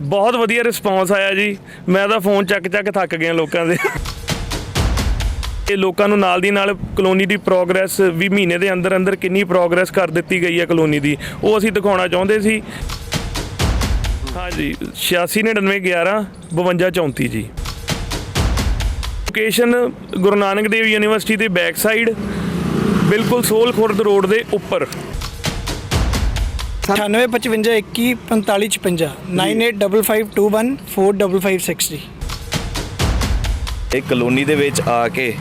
ਬਹੁਤ ਵਧੀਆ ਰਿਸਪੌਂਸ ਆਇਆ ਜੀ। ਮੈਂ ਤਾਂ ਫੋਨ ਚੱਕ ਚੱਕ ਥੱਕ ਗਿਆ ਲੋਕਾਂ ਦੇ। ਇਹ ਲੋਕਾਂ ਨੂੰ ਨਾਲ ਦੀ ਨਾਲ ਕਲੋਨੀ ਦੀ ਪ੍ਰੋਗਰੈਸ ਵੀ ਮਹੀਨੇ ਦੇ ਅੰਦਰ ਅੰਦਰ ਕਿੰਨੀ ਪ੍ਰੋਗਰੈਸ ਕਰ ਦਿੱਤੀ ਗਈ ਹੈ ਕਲੋਨੀ ਦੀ, ਉਹ ਅਸੀਂ ਦਿਖਾਉਣਾ ਚਾਹੁੰਦੇ ਸੀ। ਹਾਂਜੀ 869911 5234 ਜੀ। ਲੋਕੇਸ਼ਨ ਗੁਰੂ ਨਾਨਕ ਦੇਵ ਯੂਨੀਵਰਸਿਟੀ ਦੇ ਬੈਕ ਸਾਈਡ ਬਿਲਕੁਲ ਸੋਲ ਖੁਰਦ ਰੋਡ ਦੇ ਉੱਪਰ। 9855214556 9855214556 ਜੀ। ਇਹ ਕਲੋਨੀ ਦੇ ਵਿੱਚ ਆ ਕੇ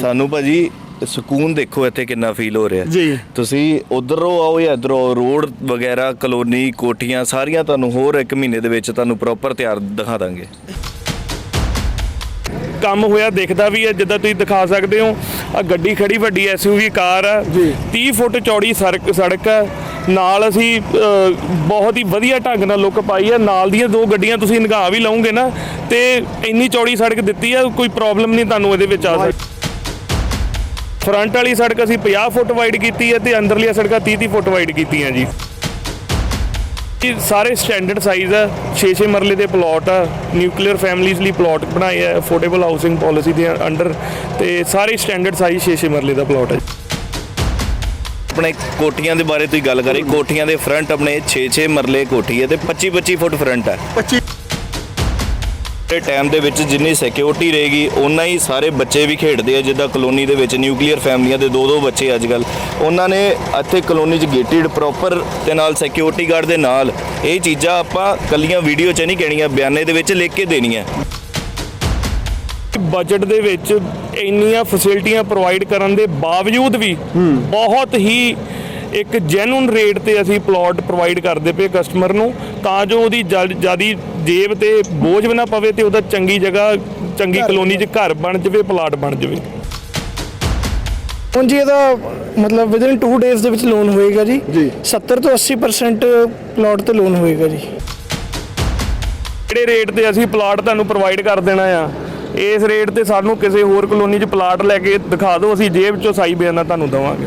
ਸਾਨੂੰ ਭਾਜੀ ਸਕੂਨ ਦੇਖੋ ਇੱਥੇ ਕਿੰਨਾ ਫੀਲ ਹੋ ਰਿਹਾ। ਜੀ। ਤੁਸੀਂ ਉਧਰੋਂ ਆਓ ਜਾਂ ਇਧਰੋਂ ਰੋਡ ਵਗੈਰਾ ਕਲੋਨੀ ਕੋਠੀਆਂ ਸਾਰੀਆਂ ਤੁਹਾਨੂੰ ਹੋਰ ਇੱਕ ਮਹੀਨੇ ਦੇ ਵਿੱਚ ਤੁਹਾਨੂੰ ਪ੍ਰੋਪਰ ਤਿਆਰ ਦਿਖਾ ਦਾਂਗੇ। ਕੰਮ ਹੋਇਆ ਦਿਖਦਾ ਵੀ ਹੈ ਜਿੱਦਾਂ ਤੁਸੀਂ ਦਿਖਾ ਸਕਦੇ ਹੋ। ਆ ਗੱਡੀ ਖੜੀ ਵੱਡੀ ਐਸਯੂਵੀ ਕਾਰ ਆ। 30 ਫੁੱਟ ਚੌੜੀ ਸੜਕ ਸੜਕ ਹੈ। ਨਾਲ ਅਸੀਂ ਬਹੁਤ ਹੀ ਵਧੀਆ ਢੰਗ ਨਾਲ ਲੁੱਕ ਪਾਈ ਹੈ। ਨਾਲ ਦੀਆਂ ਦੋ ਗੱਡੀਆਂ ਤੁਸੀਂ ਨਿਗਾਹ ਵੀ ਲਾਉਂਗੇ ਨਾ ਤੇ ਇੰਨੀ ਚੌੜੀ ਸੜਕ ਦਿੱਤੀ ਆ ਕੋਈ ਪ੍ਰੋਬਲਮ ਨਹੀਂ ਤੁਹਾਨੂੰ ਇਹਦੇ ਵਿੱਚ ਆ ਸਕਦੀ ਫਰੰਟ ਵਾਲੀ ਸੜਕ ਅਸੀਂ 50 ਫੁੱਟ ਵਾਈਡ ਕੀਤੀ ਹੈ ਤੇ ਅੰਦਰਲੀਆਂ ਸੜਕਾਂ 30 30 ਫੁੱਟ ਵਾਈਡ ਕੀਤੀਆਂ ਜੀ। ਇਹ ਸਾਰੇ ਸਟੈਂਡਰਡ ਸਾਈਜ਼ ਆ 6-6 ਮਰਲੇ ਦੇ ਪਲਾਟ ਆ ਨਿਊਕਲੀਅਰ ਫੈਮਲੀਜ਼ ਲਈ ਪਲਾਟ ਬਣਾਏ ਆ ਅਫੋਰਡੇਬਲ ਹਾਊਸਿੰਗ ਪਾਲਿਸੀ ਦੇ ਅੰਡਰ ਤੇ ਸਾਰੇ ਸਟੈਂਡਰਡ ਸਾਈਜ਼ 6-6 ਮਰਲੇ ਦਾ ਪਲਾਟ ਹੈ ਆਪਣੇ ਕੋਠੀਆਂ ਦੇ ਬਾਰੇ ਤੁਸੀਂ ਗੱਲ ਕਰੀ ਕੋਠੀਆਂ ਦੇ ਫਰੰਟ ਆਪਣੇ 6-6 ਮਰਲੇ ਕੋਠੀ ਹੈ ਤੇ 25-25 ਫੁੱਟ ਫਰੰਟ ਹੈ। 25 ਇਹ ਟਾਈਮ ਦੇ ਵਿੱਚ ਜਿੰਨੀ ਸਿਕਿਉਰਿਟੀ ਰਹੇਗੀ ਓਨਾ ਹੀ ਸਾਰੇ ਬੱਚੇ ਵੀ ਖੇਡਦੇ ਆ ਜਿੱਦਾਂ ਕਲੋਨੀ ਦੇ ਵਿੱਚ ਨਿਊਕਲੀਅਰ ਫੈਮਲੀਆਂ ਦੇ ਦੋ ਦੋ ਬੱਚੇ ਅੱਜ ਕੱਲ ਉਹਨਾਂ ਨੇ ਇੱਥੇ ਕਲੋਨੀ 'ਚ ਗੇਟਡ ਪ੍ਰੋਪਰ ਤੇ ਨਾਲ ਸਿਕਿਉਰਿਟੀ ਗਾਰਡ ਦੇ ਨਾਲ। ਇਹ ਚੀਜ਼ਾਂ ਆਪਾਂ ਕੱਲੀਆਂ ਵੀਡੀਓ 'ਚ ਨਹੀਂ ਕਹਿਣੀਆਂ ਬਿਆਨੇ ਦੇ ਵਿੱਚ ਲਿਖ ਕੇ ਦੇਣੀਆਂ। ਬਜਟ ਦੇ ਵਿੱਚ ਇੰਨੀਆਂ ਫੈਸਿਲਿਟੀਆਂ ਪ੍ਰੋਵਾਈਡ ਕਰਨ ਦੇ ਬਾਵਜੂਦ ਵੀ ਬਹੁਤ ਹੀ ਇੱਕ ਜੈਨੂਨ ਰੇਟ ਤੇ ਅਸੀਂ ਪਲਾਟ ਪ੍ਰੋਵਾਈਡ ਕਰਦੇ ਪਏ ਕਸਟਮਰ ਨੂੰ ਤਾਂ ਜੋ ਉਹਦੀ ਜਿਆਦੀ ਜੇਬ ਤੇ ਬੋਝ ਵੀ ਨਾ ਪਵੇ ਤੇ ਉਹਦਾ ਚੰਗੀ ਜਗ੍ਹਾ ਚੰਗੀ ਕਲੋਨੀ 'ਚ ਘਰ ਬਣ ਜਾਵੇ ਪਲਾਟ ਬਣ ਜਾਵੇ। ਹੁਣ ਜੀ ਇਹਦਾ ਮਤਲਬ ਵਿਦਿਨ 2 ਡੇਜ਼ ਦੇ ਵਿੱਚ ਲੋਨ ਹੋਏਗਾ ਜੀ। ਜੀ। 70 ਤੋਂ 80% ਪਲਾਟ ਤੇ ਲੋਨ ਹੋਏਗਾ ਜੀ। ਜਿਹੜੇ ਰੇਟ ਤੇ ਅਸੀਂ ਪਲਾਟ ਤੁਹਾਨੂੰ ਪ੍ਰੋਵਾਈਡ ਕਰ ਦੇਣਾ ਆ? ਇਸ ਰੇਟ ਤੇ ਸਾਨੂੰ ਕਿਸੇ ਹੋਰ ਕਲੋਨੀ 'ਚ ਪਲਾਟ ਲੈ ਕੇ ਦਿਖਾ ਦਿਓ, ਅਸੀਂ ਜੇਬ 'ਚੋਂ ਸਾਈ ਬਿਆਨਾ ਤੁਹਾਨੂੰ ਦਵਾਂਗੇ।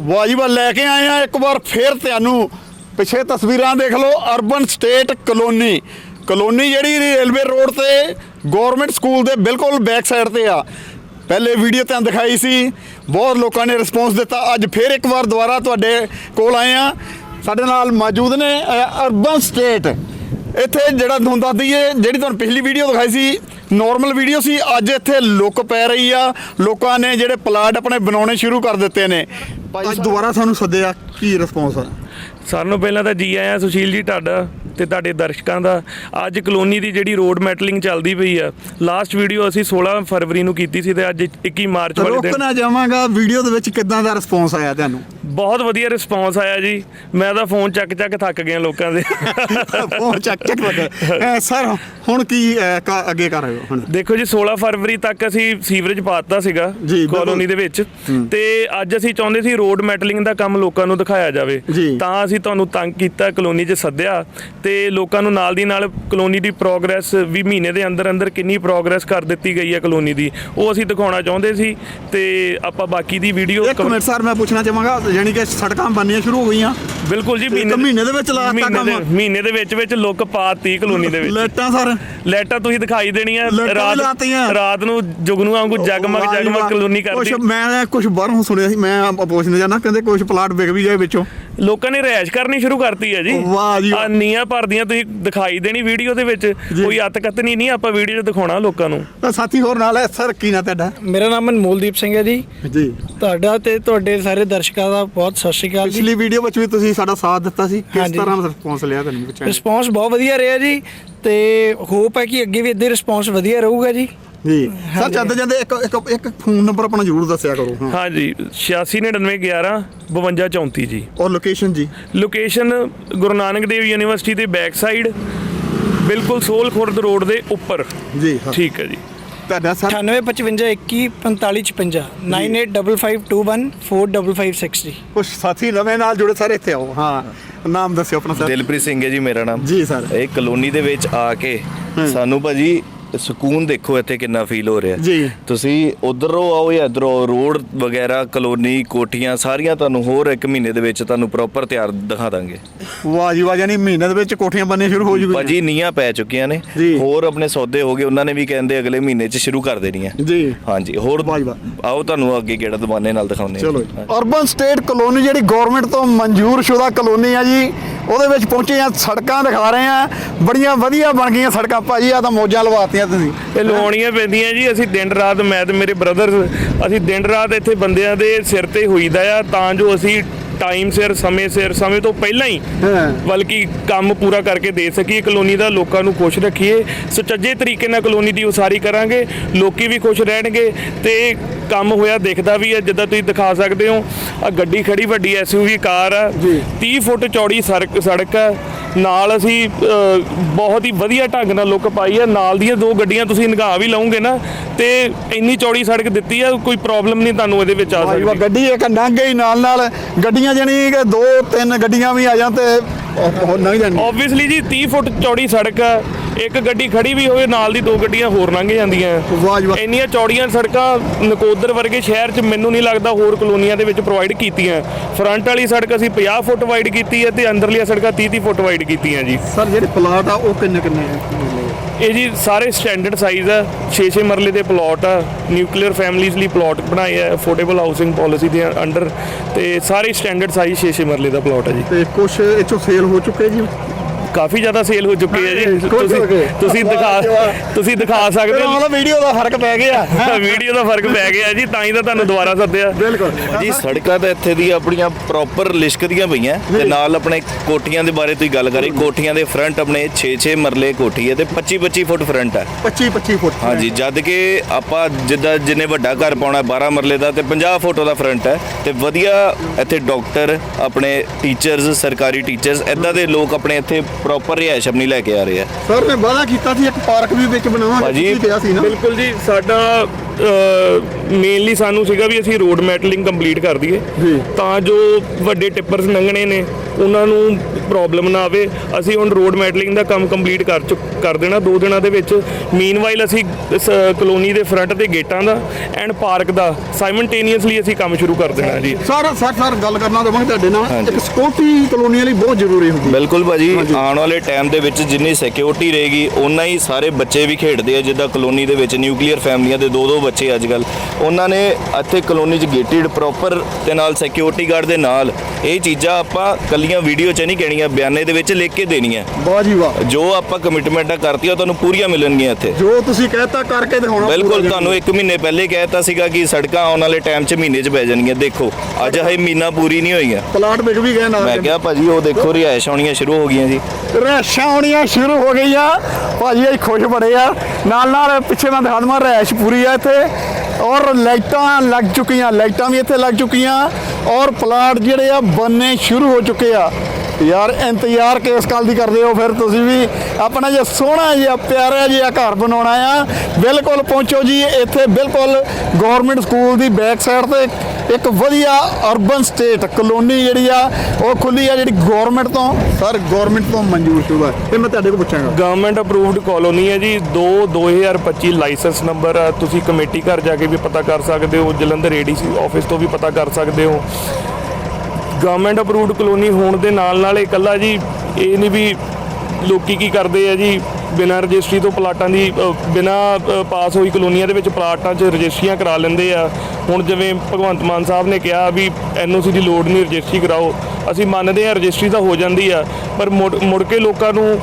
ਵਾਹ ਲੈ ਕੇ ਆਏ ਆ, ਇੱਕ ਵਾਰ ਫੇਰ ਤੁਹਾਨੂੰ ਪਿੱਛੇ ਤਸਵੀਰਾਂ ਦੇਖ ਲਓ ਅਰਬਨ ਸਟੇਟ ਕਲੋਨੀ। ਕਲੋਨੀ ਜਿਹੜੀ ਰੇਲਵੇ ਰੋਡ ਤੇ ਗਵਰਨਮੈਂਟ ਸਕੂਲ ਦੇ ਬਿਲਕੁਲ ਬੈਕ ਸਾਈਡ ਤੇ ਆ। ਪਹਿਲੇ ਵੀਡੀਓ ਤਾਂ ਦਿਖਾਈ ਸੀ, ਬਹੁਤ ਲੋਕਾਂ ਨੇ ਰਿਸਪੌਂਸ ਦਿੱਤਾ। ਅੱਜ ਫੇਰ ਇੱਕ ਵਾਰ ਦੁਬਾਰਾ ਤੁਹਾਡੇ ਕੋਲ ਆਏ ਆ। ਸਾਡੇ ਨਾਲ ਮੌਜੂਦ ਨੇ ਅਰਬਨ ਸਟੇਟ ਇੱਥੇ ਜਿਹੜਾ ਤੁਹਾਨੂੰ ਦੱਸ ਦਈਏ ਜਿਹੜੀ ਤੁਹਾਨੂੰ ਪਿਛਲੀ ਵੀਡੀਓ ਦਿਖਾਈ ਸੀ ਨਾਰਮਲ ਵੀਡੀਓ ਸੀ। ਅੱਜ ਇੱਥੇ ਲੁੱਕ ਪੈ ਰਹੀ ਆ। ਲੋਕਾਂ ਨੇ ਜਿਹੜੇ ਪਲਾਟ ਆਪਣੇ ਬਣਾਉਣੇ ਸ਼ੁਰੂ ਕਰ ਦਿੱਤੇ ਨੇ। ਅੱਜ ਦੁਬਾਰਾ ਸਾਨੂੰ ਸੱਦਿਆ ਕੀ ਰਿਸਪੌਂਸ ਆ? ਸਾਨੂੰ ਪਹਿਲਾਂ ਤਾਂ ਜੀ ਆਇਆਂ ਸੁਸ਼ੀਲ ਜੀ ਤੁਹਾਡਾ ਤੇ ਤੁਹਾਡੇ ਦਰਸ਼ਕਾਂ ਦਾ। ਅੱਜ ਕਲੋਨੀ ਦੀ ਜਿਹੜੀ ਰੋਡ ਮੈਟਲਿੰਗ ਚੱਲਦੀ ਪਈ ਆ ਲਾਸਟ ਵੀਡੀਓ ਅਸੀਂ 16 ਫਰਵਰੀ ਨੂੰ ਕੀਤੀ ਸੀ ਤੇ ਅੱਜ 21 ਮਾਰਚ ਵਾਲੇ ਦਿਨ ਰੋਕਣਾ ਜਾਵਾਂਗਾ ਵੀਡੀਓ ਦੇ ਵਿੱਚ ਕਿੱਦਾਂ ਦਾ ਰਿਸਪੌਂਸ ਆਇਆ ਤੁਹਾਨੂੰ? ਬਹੁਤ ਵਧੀਆ ਰਿਸਪੌਂਸ ਆਇਆ ਜੀ। ਮੈਂ ਤਾਂ ਫੋਨ ਚੱਕ ਚੱਕ ਥੱਕ ਗਿਆ ਲੋਕਾਂ ਦੇ। ਫੋਨ ਚੱਕ ਚੱਕ ਲੱਗਾ ਸਰ ਹੁਣ ਕੀ ਅੱਗੇ ਕਰ ਰਹੇ ਹੋ ਹੁਣ? ਦੇਖੋ ਜੀ 16 ਫਰਵਰੀ ਤੱਕ ਅਸੀਂ ਸੀਵਰੇਜ ਪਾਤਾ ਸੀਗਾ। ਕਾਲੋਨੀ ਦੇ ਵਿੱਚ। ਤੇ ਅੱਜ ਅਸੀਂ ਚਾਹੁੰਦੇ ਸੀ ਰੋਡ ਮੈਟਲਿੰਗ ਦਾ ਕੰਮ ਲੋਕਾਂ ਨੂੰ ਦਿਖਾਇਆ ਜਾਵੇ। ਤਾਂ ਅਸੀਂ ਤੁਹਾਨੂੰ ਤੰਗ ਕੀਤਾ ਕਲੋਨੀ 'ਚ ਸੱਦਿਆ। ਤੇ ਲੋਕਾਂ ਨੂੰ ਨਾਲ ਦੀ ਨਾਲ ਕਲੋਨੀ ਦੀ ਪ੍ਰੋਗਰੈਸ ਵੀ ਮਹੀਨੇ ਦੇ ਅੰਦਰ ਅੰਦਰ ਕਿੰਨੀ ਪ੍ਰੋਗਰੈਸ ਕਰ ਦਿੱਤੀ ਗਈ ਹੈ ਕਲੋਨੀ ਦੀ ਉਹ ਅਸੀਂ ਦਿਖਾਉਣਾ ਚਾਹੁੰਦੇ ਸੀ। ਤੇ ਆਪਾਂ ਬਾਕੀ ਦੀ ਵੀਡੀਓ ਇੱਕ ਮਿੰਟ ਸਰ ਮੈਂ ਪੁੱਛਣਾ ਚਾਹਾਂਗਾ ਯਾਨੀ ਕਿ ਸੜਕਾਂ ਬਣਨੀਆਂ ਸ਼ੁਰੂ ਹੋ ਗਈਆਂ ਬਿਲਕੁਲ ਜੀ ਮਹੀਨੇ ਦੇ ਵਿੱਚ ਲਾ ਦਿੱਤਾ ਮਹੀਨੇ ਦੇ- ਕੰਮ। ਮਹੀਨੇ ਦੇ ਵਿੱਚ ਵਿੱਚ ਲੁੱਕ ਪਾਤੀ ਕਲੋਨੀ ਦੇ ਵਿੱਚ ਲਾਈਟਾਂ ਸਰ ਲਾਈਟਾਂ ਤੁਸੀਂ ਦਿਖਾਈ ਦੇਣੀਆਂ ਲਾਤੀਆਂ। ਰਾਤ ਨੂੰ ਜੁਗਨੂ ਵਾਂਗੂ ਜਗਮਗ ਜਗਮਗ। ਕਲੋਨੀ ਕਰਦੀ ਕੁਛ ਮੈਂ ਕੁਝ ਬਾਹਰੋਂ ਸੁਣਿਆ ਸੀ ਮੈਂ ਪੁੱਛਣਾ ਜਾਣਾ ਕਹਿੰਦੇ ਕੁਝ ਪਲਾਟ ਵਿਕ ਵੀ ਜਾਏ ਵਿੱਚੋਂ ਲੋਕਾਂ ਨੇ ਰਿਹਾਇਸ਼ ਕਰਨੀ ਸ਼ੁਰੂ ਕਰਤੀ ਹੈ ਜੀ। ਵਾਹ ਜੀ ਨੀਆਂ ਭਰਦੀਆਂ ਤੁਸੀਂ ਦਿਖਾਈ ਦੇਣੀ ਵੀਡੀਓ ਦੇ ਵਿੱਚ। ਕੋਈ ਅੱਤ ਕਤਨੀ ਨਹੀਂ ਆਪਾਂ ਵੀਡੀਓ 'ਚ ਦਿਖਾਉਣਾ ਲੋਕਾਂ ਨੂੰ। ਤਾਂ ਸਾਥੀ ਹੋਰ ਨਾਲ ਹੈ ਸਰ ਕੀ ਨਾ ਤੁਹਾਡਾ? ਮੇਰਾ ਨਾਮ ਅਨਮੋਲਦੀਪ ਸਿੰਘ ਹੈ ਜੀ। ਜੀ। ਤੁਹਾਡਾ ਤੇ ਤੁਹਾਡੇ ਸਾਰੇ ਦਰਸ਼ਕਾਂ ਦਾ ਬਹੁਤ ਸਤਿ ਸ਼੍ਰੀ ਅਕਾਲ ਜੀ। ਪਿਛਲੀ ਵੀਡੀਓ ਵਿੱਚ ਵੀ ਤੁਸੀਂ ਸਾਡਾ ਸਾਥ ਦਿੱਤਾ ਸੀ। ਕਿਸ ਹਾਂਜੀ। ਤਰ੍ਹਾਂ ਦਾ ਰਿਸਪੌਂਸ ਲਿਆ ਤੁਹਾਨੂੰ ਬੱਚਿਆਂ ਨੇ ਰਿਸਪੌਂਸ ਬਹੁਤ ਵਧੀਆ ਰਿਹਾ ਜੀ ਤੇ ਹੋਪ ਹੈ ਕਿ ਅੱਗੇ ਵੀ ਇਦਾਂ ਰਿਸਪੌਂਸ ਵਧੀਆ ਰਹੂਗਾ ਜੀ। ਜੀ। ਸਰ ਜਾਂਦੇ ਜਾਂਦੇ ਇੱਕ ਇੱਕ ਇੱਕ ਫੋਨ ਨੰਬਰ ਆਪਣਾ ਜ਼ਰੂਰ ਦੱਸਿਆ ਕਰੋ ਹਾਂ। ਹਾਂਜੀ 869911 5234 ਜੀ। ਔਰ ਲੋਕੇਸ਼ਨ ਜੀ? ਲੋਕੇਸ਼ਨ ਗੁਰੂ ਨਾਨਕ ਦੇਵ ਯੂਨੀਵਰਸਿਟੀ ਦੇ ਬੈਕ ਸਾਈਡ ਬਿਲਕੁਲ ਸੋਲ ਖੁਰਦ ਰੋਡ ਦੇ ਉੱਪਰ। ਜੀ ਹਾਂ। ਠੀਕ ਹੈ ਜੀ। ਤੁਹਾਡਾ ਸਰ? 9855214556 9855214556 ਕੁਝ ਸਾਥੀ ਨਵੇਂ ਨਾਲ ਜੁੜੇ ਸਾਰੇ ਇੱਥੇ ਆਓ ਹਾਂ। ਨਾਮ ਦੱਸਿਓ ਆਪਣਾ ਸਰ। ਦਿਲਪ੍ਰੀਤ ਸਿੰਘ ਹੈ ਜੀ ਮੇਰਾ ਨਾਮ। ਜੀ ਸਰ। ਇਹ ਕਲੋਨੀ ਦੇ ਵਿੱਚ ਆ ਕੇ ਸਾਨੂੰ ਭਾਜੀ ਸਕੂਨ ਦੇਖੋ ਇੱਥੇ ਕਿੰਨਾ ਫੀਲ ਹੋ ਰਿਹਾ। ਜੀ। ਤੁਸੀਂ ਉਧਰੋਂ ਆਓ ਜਾਂ ਇਧਰੋਂ ਰੋਡ ਵਗੈਰਾ ਕਲੋਨੀ ਕੋਠੀਆਂ ਸਾਰੀਆਂ ਤੁਹਾਨੂੰ ਹੋਰ ਇੱਕ ਮਹੀਨੇ ਦੇ ਵਿੱਚ ਤੁਹਾਨੂੰ ਪ੍ਰੋਪਰ ਤਿਆਰ ਦਿਖਾ ਦਾਂਗੇ। ਵਾਹ ਜੀ ਵਾਹ ਯਾਨੀ ਮਹੀਨੇ ਦੇ ਵਿੱਚ ਕੋਠੀਆਂ ਬੰਨੇ ਸ਼ੁਰੂ ਹੋ ਜੂਗੀ ਭਾਜੀ ਨੀਆਂ ਪੈ ਚੁੱਕੀਆਂ ਨੇ। ਹੋਰ ਆਪਣੇ ਸੌਦੇ ਹੋ ਗਏ ਉਹਨਾਂ ਨੇ ਵੀ ਕਹਿੰਦੇ ਅਗਲੇ ਮਹੀਨੇ 'ਚ ਸ਼ੁਰੂ ਕਰ ਦੇਣੀਆਂ। ਜੀ। ਹਾਂਜੀ ਹੋਰ ਵਾਹ ਜੀ ਵਾਹ। ਆਓ ਤੁਹਾਨੂੰ ਅੱਗੇ ਕਿਹੜਾ ਦਵਾਨੇ ਨਾਲ ਦਿਖਾਉਂਦੇ ਚਲੋ। ਅਰਬਨ ਸਟੇਟ ਕਲੋਨੀ ਜਿਹੜੀ ਗਵਰਨਮੈਂਟ ਤੋਂ ਮਨਜ਼ੂਰ ਸ਼ੁਦਾ ਕਲੋਨੀ ਆ ਜੀ ਉਹਦੇ ਵਿੱਚ ਪਹੁੰਚੇ ਆ ਸੜਕਾਂ ਦਿਖਾ ਰਹੇ ਆ। ਬੜੀਆਂ ਵਧੀਆ ਬਣ ਗਈਆਂ ਸੜਕਾਂ। ਭਾਜੀ ਆ ਤਾਂ ਮੌਜਾਂ ਲਵਾਤੀਆਂ। ਤੁਸੀਂ? ਇਹ ਲਵਾਉਣੀਆਂ ਪੈਂਦੀਆਂ ਜੀ ਅਸੀਂ ਦਿਨ ਰਾਤ ਮੈਂ ਤੇ ਮੇਰੇ ਬ੍ਰਦਰਸ ਅਸੀਂ ਦਿਨ ਰਾਤ ਇੱਥੇ ਬੰਦਿਆਂ ਦੇ ਸਿਰ ਤੇ ਹੋਈਦਾ ਆ ਤਾਂ ਜੋ ਅਸੀਂ ਟਾਈਮ ਸਿਰ ਸਮੇਂ ਸਿਰ ਸਮੇਂ ਤੋਂ ਪਹਿਲਾਂ ਹੀ। ਬਲਕਿ ਕੰਮ ਪੂਰਾ ਕਰਕੇ ਦੇ ਸਕੀਏ ਕਲੋਨੀ ਦਾ ਲੋਕਾਂ ਨੂੰ ਖੁਸ਼ ਰੱਖੀਏ। ਸੁਚੱਜੇ ਤਰੀਕੇ ਨਾਲ ਕਲੋਨੀ ਦੀ ਉਸਾਰੀ ਕਰਾਂਗੇ ਲੋਕੀ ਵੀ ਖੁਸ਼ ਰਹਿਣਗੇ ਤੇ ਕੰਮ ਹੋਇਆ ਦਿਖਦਾ ਵੀ ਹੈ ਜਿੱਦਾਂ ਤੁਸੀਂ ਦਿਖਾ ਸਕਦੇ ਹੋ। ਆ ਗੱਡੀ ਖੜੀ ਵੱਡੀ ਐਸਯੂਵੀ ਕਾਰ ਆ 30 ਫੁੱਟ ਚੌੜੀ ਸੜਕ ਸੜਕ ਹੈ ਨਾਲ ਅਸੀਂ ਬਹੁਤ ਹੀ ਵਧੀਆ ਢੰਗ ਨਾਲ ਲੁੱਕ ਪਾਈ ਹੈ। ਨਾਲ ਦੀਆਂ ਦੋ ਗੱਡੀਆਂ ਤੁਸੀਂ ਨਿਗਾਹ ਵੀ ਲਾਉਂਗੇ ਨਾ ਤੇ ਇੰਨੀ ਚੌੜੀ ਸੜਕ ਦਿੱਤੀ ਹੈ ਕੋਈ ਪ੍ਰੋਬਲਮ ਨਹੀਂ ਤੁਹਾਨੂੰ ਇਹਦੇ ਵਿੱਚ ਆ ਸਕਦੀ। ਗੱਡੀ ਇੱਕ ਲੰਘ ਗਈ ਨਾਲ ਨਾਲ। ਗੱਡੀਆਂ ਜਣੀ ਦੋ ਤਿੰਨ ਗੱਡੀਆਂ ਵੀ ਆ ਜਾਣ ਤੇ ਲੰਘ ਆਬਵੀਅਸਲੀ ਜੀ 30 ਫੁੱਟ ਚੌੜੀ ਸੜਕ ਹੈ ਇੱਕ ਗੱਡੀ ਖੜੀ ਵੀ ਹੋਵੇ ਨਾਲ ਦੀ ਦੋ ਗੱਡੀਆਂ ਹੋਰ ਲੰਘ ਜਾਂਦੀਆਂ। ਵਾਹ। ਇੰਨੀਆਂ ਚੌੜੀਆਂ ਸੜਕਾਂ ਨਕੋਦਰ ਵਰਗੇ ਸ਼ਹਿਰ 'ਚ ਮੈਨੂੰ ਨਹੀਂ ਲੱਗਦਾ ਹੋਰ ਕਲੋਨੀਆਂ ਦੇ ਵਿੱਚ ਪ੍ਰੋਵਾਈਡ ਕੀਤੀਆਂ। ਫਰੰਟ ਵਾਲੀ ਸੜਕ ਅਸੀਂ 50 ਫੁੱਟ ਵਾਈਡ ਕੀਤੀ ਹੈ ਤੇ ਅੰਦਰਲੀਆਂ ਸੜਕਾਂ 30 30 ਫੁੱਟ ਵਾਈਡ ਕੀਤੀਆਂ ਜੀ। ਸਰ ਜਿਹੜੇ ਪਲਾਟ ਆ ਉਹ ਕਿੰਨੇ ਕਿੰਨੇ ਆ? ਇਹ ਜੀ ਸਾਰੇ ਸਟੈਂਡਰਡ ਸਾਈਜ਼ ਆ। 6-6 ਮਰਲੇ ਦੇ ਪਲਾਟ ਆ। ਨਿਊਕਲੀਅਰ ਫੈਮਿਲੀਜ਼ ਲਈ ਪਲਾਟ ਬਣਾਏ ਆ। ਅਫੋਰਡੇਬਲ ਹਾਊਸਿੰਗ ਪਾਲਿਸੀ ਦੇ ਅੰਡਰ ਤੇ ਸਾਰੇ ਸਟੈਂਡਰਡ ਸਾਈਜ਼ 6-6 ਮਰਲੇ ਦਾ ਪਲਾਟ ਆ ਜੀ। ਤੇ ਕੁਝ ਇੱਥੋਂ ਸੇਲ ਹੋ ਚੁੱਕੇ ਜੀ? ਕਾਫੀ ਜ਼ਿਆਦਾ ਸੇਲ ਹੋ ਚੁੱਕੀ ਹੈ ਜੀ। ਤੁਸੀਂ। ਤੁਸੀਂ ਦਿਖਾ। ਤੁਸੀਂ ਦਿਖਾ ਸਕਦੇ ਹੋ ਵੀਡੀਓ ਦਾ ਫ਼ਰਕ ਪੈ ਗਿਆ। ਵੀਡੀਓ ਦਾ ਫ਼ਰਕ ਪੈ ਗਿਆ ਜੀ ਤਾਂ ਹੀ ਤਾਂ ਤੁਹਾਨੂੰ ਦੁਬਾਰਾ ਸੱਦਿਆ। ਬਿਲਕੁਲ। ਜੀ ਸੜਕਾਂ ਤਾਂ ਇੱਥੇ ਦੀ ਆਪਣੀਆਂ ਪ੍ਰੋਪਰ ਲਿਸ਼ਕਦੀਆਂ ਪਈਆਂ। ਤੇ ਨਾਲ ਆਪਣੇ ਕੋਠੀਆਂ ਦੇ ਬਾਰੇ ਤੁਸੀਂ ਗੱਲ ਕਰੀ। ਕੋਠੀਆਂ ਦੇ ਫਰੰਟ ਆਪਣੇ 6-6 ਮਰਲੇ ਕੋਠੀ ਹੈ ਤੇ 25-25 ਫੁੱਟ ਫਰੰਟ ਹੈ। 25 25 ਫੁੱਟ ਹਾਂਜੀ ਜਦ ਕਿ ਆਪਾਂ ਜਿੱਦਾਂ ਜਿੰਨੇ ਵੱਡਾ ਘਰ ਪਾਉਣਾ 12 ਮਰਲੇ ਦਾ ਤੇ 50 ਫੁੱਟ ਉਹਦਾ ਫਰੰਟ ਹੈ। ਤੇ ਵਧੀਆ ਇੱਥੇ ਡਾਕਟਰ ਆਪਣੇ ਟੀਚਰਸ ਸਰਕਾਰੀ ਟੀਚਰਸ ਇਦਾਂ ਦੇ ਲੋਕ ਆਪਣੇ ਇੱਥੇ ਪ੍ਰੋਪਰ ਰਿਹਾਇਸ਼ ਆਪਣੀ ਲੈ ਕੇ ਆ ਰਹੇ। ਆ ਸਰ ਨੇ ਵਾਅਦਾ ਕੀਤਾ ਸੀ ਇੱਕ ਪਾਰਕ ਵੀ ਵਿੱਚ ਬਣਾਵਾਂਗੇ ਭਾਜੀ, ਤੁਸੀਂ ਕਿਹਾ ਸੀ ਨਾ। ਬਿਲਕੁਲ ਜੀ ਸਾਡਾ ਮੇਨਲੀ ਸਾਨੂੰ ਸੀਗਾ ਵੀ ਅਸੀਂ ਰੋਡ ਮੈਟਲਿੰਗ ਕੰਪਲੀਟ ਕਰ ਦਈਏ। ਜੀ। ਤਾਂ ਜੋ ਵੱਡੇ ਟਿੱਪਰਸ ਲੰਘਣੇ ਨੇ ਉਹਨਾਂ ਨੂੰ ਪ੍ਰੋਬਲਮ ਨਾ ਆਵੇ। ਅਸੀਂ ਹੁਣ ਰੋਡ ਮੈਟਲਿੰਗ ਦਾ ਕੰਮ ਕੰਪਲੀਟ ਕਰ ਚੁੱਕ ਕਰ ਦੇਣਾ ਦੋ ਦਿਨਾਂ ਦੇ ਵਿੱਚ। ਮੀਨਵਾਈਲ ਅਸੀਂ ਇਸ ਕਲੋਨੀ ਦੇ ਫਰੰਟ ਦੇ ਗੇਟਾਂ ਦਾ ਐਂਡ ਪਾਰਕ ਦਾ ਸਾਈਮਲਟੇਨੀਅਸਲੀ ਅਸੀਂ ਕੰਮ ਸ਼ੁਰੂ ਕਰ ਦੇਣਾ ਜੀ। ਸਰ ਸਰ ਸਰ ਗੱਲ ਕਰਨਾ ਚਾਹਾਂਗੇ ਤੁਹਾਡੇ ਨਾਲ। ਇੱਕ ਸਿਕਿਉਰਿਟੀ ਕਲੋਨੀ ਲਈ ਬਹੁਤ ਜ਼ਰੂਰੀ ਹੁੰਦੀ ਹੈ। ਬਿਲਕੁਲ ਭਾਜੀ ਆਉਣ ਵਾਲੇ ਟਾਈਮ ਦੇ ਵਿੱਚ ਜਿੰਨੀ ਸਿਕਿਉਰਿਟੀ ਰਹੇਗੀ ਓਨਾ ਹੀ ਸਾਰੇ ਬੱਚੇ ਵੀ ਖੇਡਦੇ ਆ ਜਿੱਦਾਂ ਕਲੋਨੀ ਦੇ ਵਿੱਚ ਨਿਊਕਲੀਅਰ ਫੈਮਲੀਆਂ ਦੇ ਦੋ ਦੋ ਬੱਚੇ ਅੱਜ ਕੱਲ ਉਹਨਾਂ ਨੇ ਇੱਥੇ ਕਲੋਨੀ 'ਚ ਗੇਟਡ ਪ੍ਰੋਪਰ ਤੇ ਨਾਲ ਸਿਕਿਉਰਿਟੀ ਗਾਰਡ ਦੇ ਨਾਲ ਇਹ ਚੀਜ਼ਾਂ ਆਪਾਂ ਕੱਲੀਆਂ ਵੀਡੀਓ 'ਚ ਨਹੀਂ ਕਹਿਣੀਆਂ ਬਿਆਨੇ ਦੇ ਵਿੱਚ ਲਿਖ ਕੇ ਦੇਣੀਆਂ। ਵਾਹ ਜੀ ਵਾਹ। ਜੋ ਆਪਾਂ ਕਮਿਟਮੈਂਟਾਂ ਕਰਤੀਆਂ ਉਹ ਤੁਹਾਨੂੰ ਪੂਰੀਆਂ ਮਿਲਣਗੀਆਂ ਇੱਥੇ। ਜੋ ਤੁਸੀਂ ਕਹਿਤਾ ਕਰਕੇ ਦਿਖਾਉਣਾ ਬਿਲਕੁਲ ਤੁਹਾਨੂੰ 1 ਮਹੀਨੇ ਪਹਿਲੇ ਕਹਿਤਾ ਸੀਗਾ ਕਿ ਸੜਕਾਂ ਆਉਣ ਵਾਲੇ ਟਾਈਮ 'ਚ ਮਹੀਨੇ 'ਚ ਪੈ ਜਾਣਗੀਆਂ। ਦੇਖੋ ਅੱਜ ਹਜੇ ਮਹੀਨਾ ਪੂਰੀ ਨਹੀਂ ਹੋਈਆਂ। ਪਲਾਟ ਵਿਕ ਵੀ ਗਏ ਨਾਲ ਮੈਂ ਕਿਹਾ ਭਾਜੀ ਉਹ ਦੇਖੋ ਰਿਹਾਇਸ਼ ਆਉਣੀਆਂ ਸ਼ੁਰੂ ਹੋ ਗਈਆਂ ਜੀ। ਰੈਸ਼ਾਂ ਆਉਣੀਆਂ ਸ਼ੁਰੂ ਹੋ ਗਈਆਂ। ਭਾਜੀ ਅਸੀਂ ਖੁਸ਼ ਬੜੇ ਆ। ਨਾਲ ਨਾਲ ਪਿੱਛੇ ਮੈਂ ਦਿਖਾ ਦਵਾਂ ਰੈਸ਼ ਪੂਰੀ ਆ ਇੱਥੇ। ਔਰ ਲਾਈਟਾਂ ਲੱਗ ਚੁੱਕੀਆਂ, ਲਾਈਟਾਂ ਵੀ ਇੱਥੇ ਲੱਗ ਚੁੱਕੀਆਂ ਔਰ ਪਲਾਟ ਜਿਹੜੇ ਆ ਬੰਨੇ ਸ਼ੁਰੂ ਹੋ ਚੁੱਕੇ ਆ। ਯਾਰ ਇੰਤਜ਼ਾਰ ਕਿਸ ਗੱਲ ਦੀ ਕਰਦੇ ਹੋ ਫਿਰ ਤੁਸੀਂ ਵੀ? ਆਪਣਾ ਜੇ ਸੋਹਣਾ ਜਿਹਾ, ਪਿਆਰਾ ਜਿਹਾ ਘਰ ਬਣਾਉਣਾ ਆ, ਬਿਲਕੁਲ ਪਹੁੰਚੋ ਜੀ, ਇੱਥੇ ਬਿਲਕੁਲ ਗਵਰਨਮੈਂਟ ਸਕੂਲ ਦੀ ਬੈਕ ਸਾਈਡ ਤੇ ਇੱਕ ਵਧੀਆ ਅਰਬਨ ਸਟੇਟ ਕਲੋਨੀ ਜਿਹੜੀ ਆ ਉਹ ਖੁੱਲੀ ਆ ਜਿਹੜੀ ਗਵਰਨਮੈਂਟ ਤੋਂ। ਸਰ ਗਵਰਨਮੈਂਟ ਤੋਂ ਮਨਜ਼ੂਰ ਸ਼ੁਦਾ ਇਹ ਮੈਂ ਤੁਹਾਡੇ ਕੋਲ ਪੁੱਛਾਂਗਾ। ਗਵਰਨਮੈਂਟ ਅਪਰੂਵਡ ਕਾਲੋਨੀ ਹੈ ਜੀ 2 2025 ਲਾਇਸੈਂਸ ਨੰਬਰ ਆ। ਤੁਸੀਂ ਕਮੇਟੀ ਘਰ ਜਾ ਕੇ ਵੀ ਪਤਾ ਕਰ ਸਕਦੇ ਹੋ ਜਲੰਧਰ ਏਡੀਸੀ ਆਫਿਸ ਤੋਂ ਵੀ ਪਤਾ ਕਰ ਸਕਦੇ ਹੋ। ਗਵਰਨਮੈਂਟ ਅਪਰੂਵਡ ਕਲੋਨੀ ਹੋਣ ਦੇ ਨਾਲ ਨਾਲ ਇਕੱਲਾ ਜੀ ਇਹ ਨਹੀਂ ਵੀ ਲੋਕੀ ਕੀ ਕਰਦੇ ਆ ਜੀ ਬਿਨਾਂ ਰਜਿਸਟਰੀ ਤੋਂ ਪਲਾਟਾਂ ਦੀ ਬਿਨਾਂ ਪਾਸ ਹੋਈ ਕਲੋਨੀਆਂ ਦੇ ਵਿੱਚ ਪਲਾਟਾਂ 'ਚ ਰਜਿਸਟਰੀਆਂ ਕਰਾ ਲੈਂਦੇ ਆ। ਹੁਣ ਜਿਵੇਂ ਭਗਵੰਤ ਮਾਨ ਸਾਹਿਬ ਨੇ ਕਿਹਾ ਵੀ ਐਨਓਸੀ ਦੀ ਲੋੜ ਨਹੀਂ ਰਜਿਸਟਰੀ ਕਰਾਓ ਅਸੀਂ ਮੰਨਦੇ ਆ ਰਜਿਸਟਰੀ ਤਾਂ ਹੋ ਜਾਂਦੀ ਆ ਪਰ ਮੁੜ ਕੇ ਲੋਕਾਂ ਨੂੰ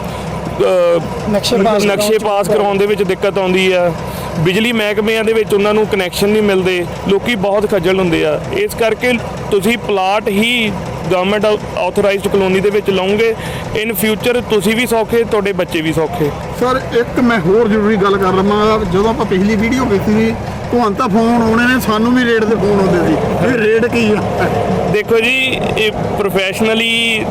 ਨਕਸ਼ੇ ਪਾਸ ਨਕਸ਼ੇ ਪਾਸ ਕਰਾਉਣ ਦੇ ਵਿੱਚ ਦਿੱਕਤ ਆਉਂਦੀ ਆ। ਬਿਜਲੀ ਮਹਿਕਮਿਆਂ ਦੇ ਵਿੱਚ ਉਹਨਾਂ ਨੂੰ ਕਨੈਕਸ਼ਨ ਨਹੀਂ ਮਿਲਦੇ ਲੋਕੀ ਬਹੁਤ ਖੱਜਲ ਹੁੰਦੇ ਆ। ਇਸ ਕਰਕੇ ਤੁਸੀਂ ਪਲਾਟ ਹੀ ਗਵਰਨਮੈਂਟ ਆਥੋਰਾਈਜ਼ਡ ਕਲੋਨੀ ਦੇ ਵਿੱਚ ਲਓਗੇ ਇਨ ਫਿਊਚਰ ਤੁਸੀਂ ਵੀ ਸੌਖੇ, ਤੁਹਾਡੇ ਬੱਚੇ ਵੀ ਸੌਖੇ। ਸਰ ਇੱਕ ਮੈਂ ਹੋਰ ਜ਼ਰੂਰੀ ਗੱਲ ਕਰ ਲਵਾਂ ਜਦੋਂ ਆਪਾਂ ਪਿਛਲੀ ਵੀਡੀਓ ਕੀਤੀ ਸੀ ਤੁਹਾਨੂੰ ਤਾਂ ਫੋਨ ਆਉਣੇ ਨੇ ਸਾਨੂੰ ਵੀ ਰੇਟ ਦੇ ਫੋਨ ਆਉਂਦੇ ਸੀ। ਵੀ ਰੇਟ ਕੀ ਆ? ਦੇਖੋ ਜੀ ਇਹ ਪ੍ਰੋਫੈਸ਼ਨਲੀ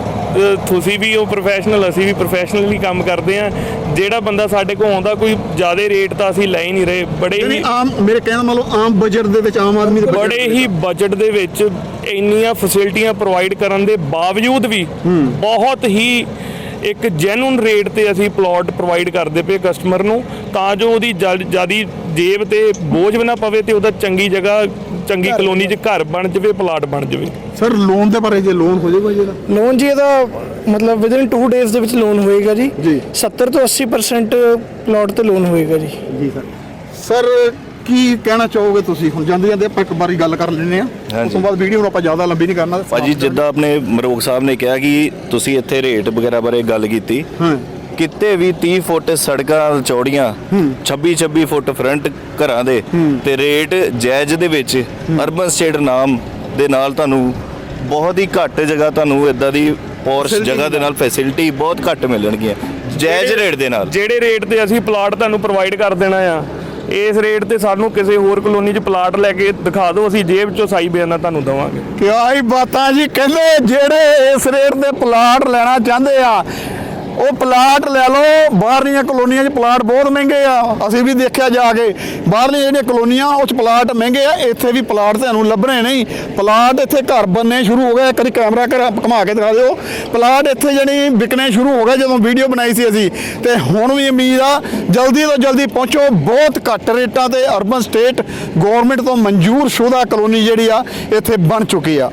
ਤੁਸੀਂ ਵੀ ਉਹ ਪ੍ਰੋਫੈਸ਼ਨਲ ਅਸੀਂ ਵੀ ਪ੍ਰੋਫੈਸ਼ਨਲੀ ਕੰਮ ਕਰਦੇ ਆ ਜਿਹੜਾ ਬੰਦਾ ਸਾਡੇ ਕੋਲ ਆਉਂਦਾ ਕੋਈ ਜ਼ਿਆਦਾ ਰੇਟ ਤਾਂ ਅਸੀਂ ਲੈ ਹੀ ਨਹੀਂ ਰਹੇ। ਬੜੇ ਹੀ ਆਮ ਮੇਰੇ ਕਹਿਣ ਦਾ ਮਤਲਬ ਆਮ ਬਜਟ ਦੇ ਵਿੱਚ ਆਮ ਆਦਮੀ ਦੇ ਬੜੇ ਹੀ ਬਜਟ ਦੇ ਵਿੱਚ ਇੰਨੀਆਂ ਫੈਸਿਲਿਟੀਆਂ ਪ੍ਰੋਵਾਈਡ ਕਰਨ ਦੇ ਬਾਵਜੂਦ ਵੀ ਬਹੁਤ ਹੀ ਇੱਕ ਜੈਨੂਨ ਰੇਟ ਤੇ ਅਸੀਂ ਪਲਾਟ ਪ੍ਰੋਵਾਈਡ ਕਰਦੇ ਪਏ ਕਸਟਮਰ ਨੂੰ ਤਾਂ ਜੋ ਉਹਦੀ ਜਿਆਦੀ ਜੇਬ ਤੇ ਬੋਝ ਵੀ ਨਾ ਪਵੇ ਤੇ ਉਹਦਾ ਚੰਗੀ ਜਗ੍ਹਾ ਚੰਗੀ ਕਲੋਨੀ 'ਚ ਘਰ ਬਣ ਜਾਵੇ ਪਲਾਟ ਬਣ ਜਾਵੇ। ਸਰ ਲੋਨ ਦੇ ਬਾਰੇ ਜੇ ਲੋਨ ਹੋ ਜਾਏਗਾ ਜੀ ਇਹਦਾ? ਲੋਨ ਜੀ ਇਹਦਾ ਮਤਲਬ ਵਿਦਿਨ 2 ਡੇਜ਼ ਦੇ ਵਿੱਚ ਲੋਨ ਹੋਏਗਾ ਜੀ। ਜੀ। 70 ਤੋਂ 80% ਪਲਾਟ ਤੇ ਲੋਨ ਹੋਏਗਾ ਜੀ। ਜੀ ਸਰ ਸਰ ਕੀ ਕਹਿਣਾ ਚਾਹੋਗੇ ਤੁਸੀਂ? ਹੁਣ ਜਾਂਦੇ ਜਾਂਦੇ ਆਪਾਂ ਇੱਕ ਵਾਰੀ ਗੱਲ ਕਰ ਲੈਂਦੇ ਆ ਉਸ। ਤੋਂ ਬਾਅਦ ਵੀਡੀਓ ਨੂੰ ਆਪਾਂ ਜ਼ਿਆਦਾ ਲੰਬੀ ਨਹੀਂ ਕਰਨਾ। ਭਾਜੀ ਜਿੱਦਾਂ ਆਪਣੇ ਮਰੋਗ ਸਾਹਿਬ ਨੇ ਕਿਹਾ ਕਿ ਤੁਸੀਂ ਇੱਥੇ ਰੇਟ ਵਗੈਰਾ ਬਾਰੇ ਗੱਲ ਕੀਤੀ। ਹਾਂ। ਕਿਤੇ ਵੀ 30 ਫੁੱਟ ਸੜਕਾਂ ਚੌੜੀਆਂ 26 26 ਫੁੱਟ ਫਰੰਟ ਘਰਾਂ ਦੇ ਤੇ ਰੇਟ ਜਾਇਜ਼ ਦੇ ਵਿੱਚ ਅਰਬਨ ਸਟੇਟ ਨਾਮ ਦੇ ਨਾਲ ਤੁਹਾਨੂੰ ਬਹੁਤ ਹੀ ਘੱਟ ਜਗ੍ਹਾ ਤੁਹਾਨੂੰ ਇਦਾਂ ਦੀ ਪੌਰਸ਼ ਜਗ੍ਹਾ ਦੇ ਨਾਲ ਫੈਸਿਲਿਟੀ ਬਹੁਤ ਘੱਟ ਮਿਲਣਗੀਆਂ। ਜਾਇਜ਼ ਰੇਟ ਦੇ ਨਾਲ। ਜਿਹੜੇ ਰੇਟ ਤੇ ਅਸੀਂ ਪਲਾਟ ਤੁਹਾਨੂੰ ਪ੍ਰੋਵਾਈਡ ਕਰ ਦੇਣਾ ਆ ਇਸ ਰੇਟ ਤੇ ਸਾਨੂੰ ਕਿਸੇ ਹੋਰ ਕਲੋਨੀ 'ਚ ਪਲਾਟ ਲੈ ਕੇ ਦਿਖਾ ਦਿਓ, ਅਸੀਂ ਜੇਬ 'ਚੋਂ ਸਾਈ ਬਿਆਨਾ ਤੁਹਾਨੂੰ ਦਵਾਂਗੇ। ਕਿਆ ਹੀ ਬਾਤਾਂ ਜੀ, ਕਹਿੰਦੇ ਜਿਹੜੇ ਇਸ ਰੇਟ ਤੇ ਪਲਾਟ ਲੈਣਾ ਚਾਹੁੰਦੇ ਆ ਉਹ ਪਲਾਟ ਲੈ ਲਓ, ਬਾਹਰਲੀਆਂ ਕਲੋਨੀਆਂ 'ਚ ਪਲਾਟ ਬਹੁਤ ਮਹਿੰਗੇ ਆ। ਅਸੀਂ ਵੀ ਦੇਖਿਆ ਜਾ ਕੇ, ਬਾਹਰਲੀਆਂ ਜਿਹੜੀਆਂ ਕਲੋਨੀਆਂ, ਉਹ 'ਚ ਪਲਾਟ ਮਹਿੰਗੇ ਆ। ਇੱਥੇ ਵੀ ਪਲਾਟ ਤੁਹਾਨੂੰ ਲੱਭਣੇ ਨਹੀਂ। ਪਲਾਟ ਇੱਥੇ ਘਰ ਬੰਨੇ ਸ਼ੁਰੂ ਹੋ ਗਏ। ਕਦੀ ਕੈਮਰਾ ਕਰ ਘੁਮਾ ਕੇ ਦਿਖਾ ਦਿਓ। ਪਲਾਟ ਇੱਥੇ ਜਿਹੜੀ ਵਿਕਣੇ ਸ਼ੁਰੂ ਹੋ ਗਏ ਜਦੋਂ ਵੀਡੀਓ ਬਣਾਈ ਸੀ ਅਸੀਂ। ਤੇ ਹੁਣ ਵੀ ਉਮੀਦ ਆ, ਜਲਦੀ ਤੋਂ ਜਲਦੀ ਪਹੁੰਚੋ। ਬਹੁਤ ਘੱਟ ਰੇਟਾਂ ਤੇ ਅਰਬਨ ਸਟੇਟ ਗਵਰਨਮੈਂਟ ਤੋਂ ਮਨਜ਼ੂਰ ਸ਼ੁਦਾ ਕਲੋਨੀ ਜਿਹੜੀ ਆ, ਇੱਥੇ ਬਣ ਚੁੱਕੀ ਆ।